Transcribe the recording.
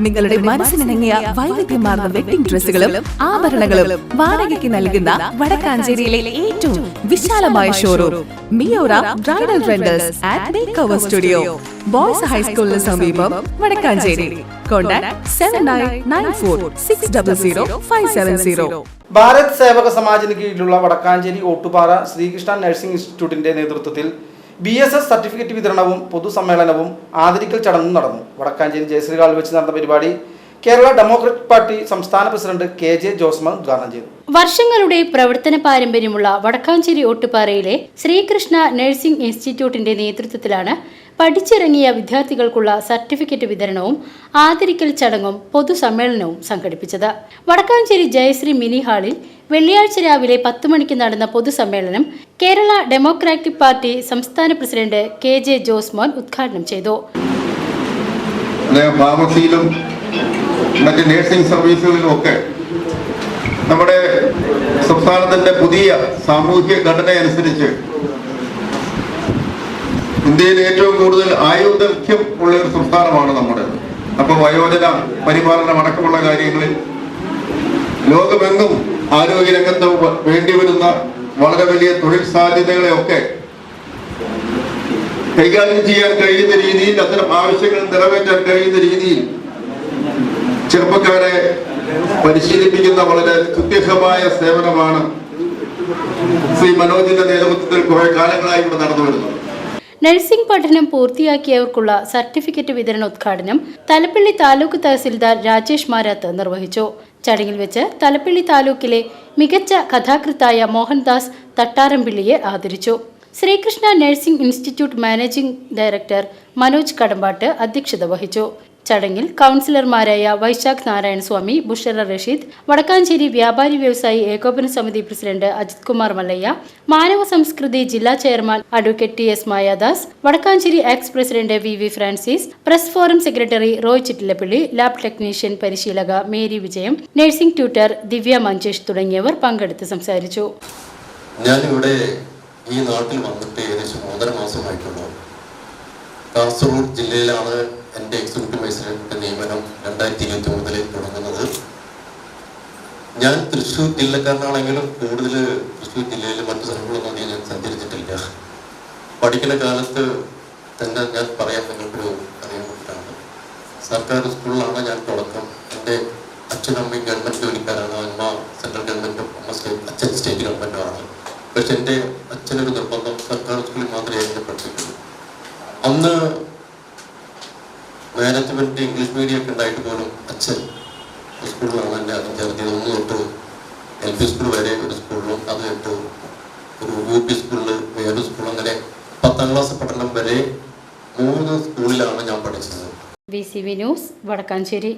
നിങ്ങളുടെ മനസ്സിനിണങ്ങിയ വൈവിധ്യമാർന്ന വെഡിംഗ് ഡ്രസ്സുകളും ആഭരണങ്ങളും വാടകയ്ക്ക് നൽകുന്ന വടക്കാഞ്ചേരിയിലെ ഏറ്റവും വിശാലമായ showroom Miora bridal rentals at make over studio boys ഹൈസ്കൂളിന് സമീപം Vadakkanchery. Contact seven nine nine four six double zero five seven zero Bharat Sevak സമാജിന് കീഴിലുള്ള വടക്കാഞ്ചേരി ഓട്ടുപാറ ശ്രീകൃഷ്ണ നഴ്സിംഗ് ഇൻസ്റ്റിറ്റ്യൂട്ടിന്റെ നേതൃത്വത്തിൽ ബി എസ് എസ് സർട്ടിഫിക്കറ്റ് വിതരണവും പൊതുസമ്മേളനവും ആദരിക്കൽ ചടങ്ങും നടന്നു. വടക്കാഞ്ചേരി ജയശ്രീകാളിൽ വെച്ച് നടന്ന പരിപാടി കേരള ഡെമോക്രാറ്റിക് പാർട്ടി സംസ്ഥാന പ്രസിഡന്റ് കെ ജെ ജോസ്മ ഉദ്ഘാടനം ചെയ്തു. വർഷങ്ങളുടെ പ്രവർത്തന പാരമ്പര്യമുള്ള വടക്കാഞ്ചേരി ഒട്ടുപാറയിലെ ശ്രീകൃഷ്ണ നഴ്സിംഗ് ഇൻസ്റ്റിറ്റ്യൂട്ടിന്റെ നേതൃത്വത്തിലാണ് പഠിച്ചിറങ്ങിയ വിദ്യാർത്ഥികൾക്കുള്ള സർട്ടിഫിക്കറ്റ് വിതരണവും ആദരിക്കൽ ചടങ്ങും പൊതുസമ്മേളനവും സംഘടിപ്പിച്ചത്. വടക്കാഞ്ചേരി ജയശ്രീ മിനി ഹാളിൽ വെള്ളിയാഴ്ച രാവിലെ പത്ത് മണിക്ക് നടന്ന പൊതുസമ്മേളനം കേരള ഡെമോക്രാറ്റിക് പാർട്ടി സംസ്ഥാന പ്രസിഡന്റ് കെ ജെ ജോസ്മോൻ ഉദ്ഘാടനം ചെയ്തു. ഫാർമസിയിലും മറ്റ് നേഴ്സിംഗ് സർവീസുകളിലും ഒക്കെ നമ്മുടെ സംസ്ഥാനത്തിന്റെ പുതിയ സാമൂഹ്യ ഘടന അനുസരിച്ച് ഇന്ത്യയിൽ ഏറ്റവും കൂടുതൽ ആയുർദൈർഘ്യം ഉള്ള ഒരു സംസ്ഥാനമാണ് നമ്മുടെ. അപ്പൊ വയോജന പരിപാലനം അടക്കമുള്ള കാര്യങ്ങളിൽ ലോകമെങ്ങും ആരോഗ്യരംഗത്ത് വേണ്ടിവരുന്ന വളരെ വലിയ തൊഴിൽ സാധ്യതകളെയൊക്കെ കൈകാര്യം ചെയ്യാൻ കഴിയുന്ന രീതിയിൽ അത്തരം ആവശ്യങ്ങൾ നിറവേറ്റാൻ കഴിയുന്ന രീതിയിൽ ചെറുപ്പക്കാരെ പരിശീലിപ്പിക്കുന്ന വളരെ കൃത്യഹമായ സേവനമാണ് ശ്രീ മനോജിന്റെ നേതൃത്വത്തിൽ കുറെ കാലങ്ങളായി ഇവിടെ നടന്നു വരുന്നത്. നഴ്സിംഗ് പഠനം പൂർത്തിയാക്കിയവർക്കുള്ള സർട്ടിഫിക്കറ്റ് വിതരണോദ്ഘാടനം തലപ്പള്ളി താലൂക്ക് തഹസിൽദാർ രാജേഷ് മാരാത്ത് നിർവഹിച്ചു. ചടങ്ങിൽ വെച്ച് തലപ്പള്ളി താലൂക്കിലെ മികച്ച കഥാകൃത്തായ മോഹൻദാസ് തട്ടാരംപിള്ളിയെ ആദരിച്ചു. Sreekrishna nursing institute managing director Manoj Kadampattu അധ്യക്ഷത വഹിച്ചു. ചടങ്ങിൽ കൗൺസിലർമാരായ വൈശാഖ് നാരായണ സ്വാമി ബുഷറ റഷീദ് വടക്കാഞ്ചേരി വ്യാപാരി വ്യവസായി ഏകോപന സമിതി പ്രസിഡന്റ് അജിത് കുമാർ മല്ലയ്യ മാനവ സംസ്കൃതി ജില്ലാ chairman advocate T S Mayadas Vadakkanchery ex president V V Francis press forum secretary Roy Chittilappilly lab technician പരിശീലക Mary Vijayam nursing tutor Divya Manjesh തുടങ്ങിയവർ പങ്കെടുത്ത് സംസാരിച്ചു. ഞാനിവിടെ ഈ നാട്ടിൽ വന്നിട്ട് ഏകദേശം മൂന്നര മാസമായിട്ടുള്ളൂ. കാസർഗോഡ് ജില്ലയിലാണ് എന്റെ എക്സിക്യൂട്ടീവ് മജിസ്ട്രേറ്റിന്റെ നിയമനം രണ്ടായിരത്തി ഇരുപത്തി മൂന്നിൽ തുടങ്ങുന്നത്. ഞാൻ തൃശ്ശൂർ ജില്ലക്കാരനാണെങ്കിലും കൂടുതൽ തൃശ്ശൂർ ജില്ലയിൽ മറ്റു സ്ഥലങ്ങളൊന്നും അധികം ഞാൻ സഞ്ചരിച്ചിട്ടില്ല. പഠിക്കുന്ന കാലത്ത് തന്നെ ഞാൻ പറയാൻ നിങ്ങൾക്കൊരു അറിയാൻ വേണ്ടിയിട്ടാണ് സർക്കാർ സ്കൂളിലാണ് ഞാൻ തുടക്കം. എന്റെ അച്ഛനമ്മയും ഗവൺമെന്റ് ജോലിക്കാരാണ്. അമ്മ സെൻട്രൽ ഗവൺമെന്റും അമ്മ സ്റ്റേറ്റ് അച്ഛൻ സ്റ്റേറ്റ് ഗവൺമെന്റുമാണ് പക്ഷെ എന്റെ അച്ഛനൊരു നിർബന്ധം സർക്കാർ സ്കൂളിൽ മാത്രമേ അന്ന് മാനേജ്മെന്റ് ഇംഗ്ലീഷ് മീഡിയം ഒക്കെ ഉണ്ടായിട്ട് പോലും അച്ഛൻ സ്കൂളിലാണ് എന്റെ അധ്യാപകൻ ഒന്ന് തൊട്ട് എൽ പി സ്കൂൾ വരെ ഒരു സ്കൂളിലും അത് തൊട്ട് ഒരു യു പി സ്കൂളിൽ വേറൊരു സ്കൂൾ അങ്ങനെ പത്താം ക്ലാസ് പഠനം വരെ മൂന്ന് സ്കൂളിലാണ് ഞാൻ പഠിച്ചത്. V C V news Vadakkanchery.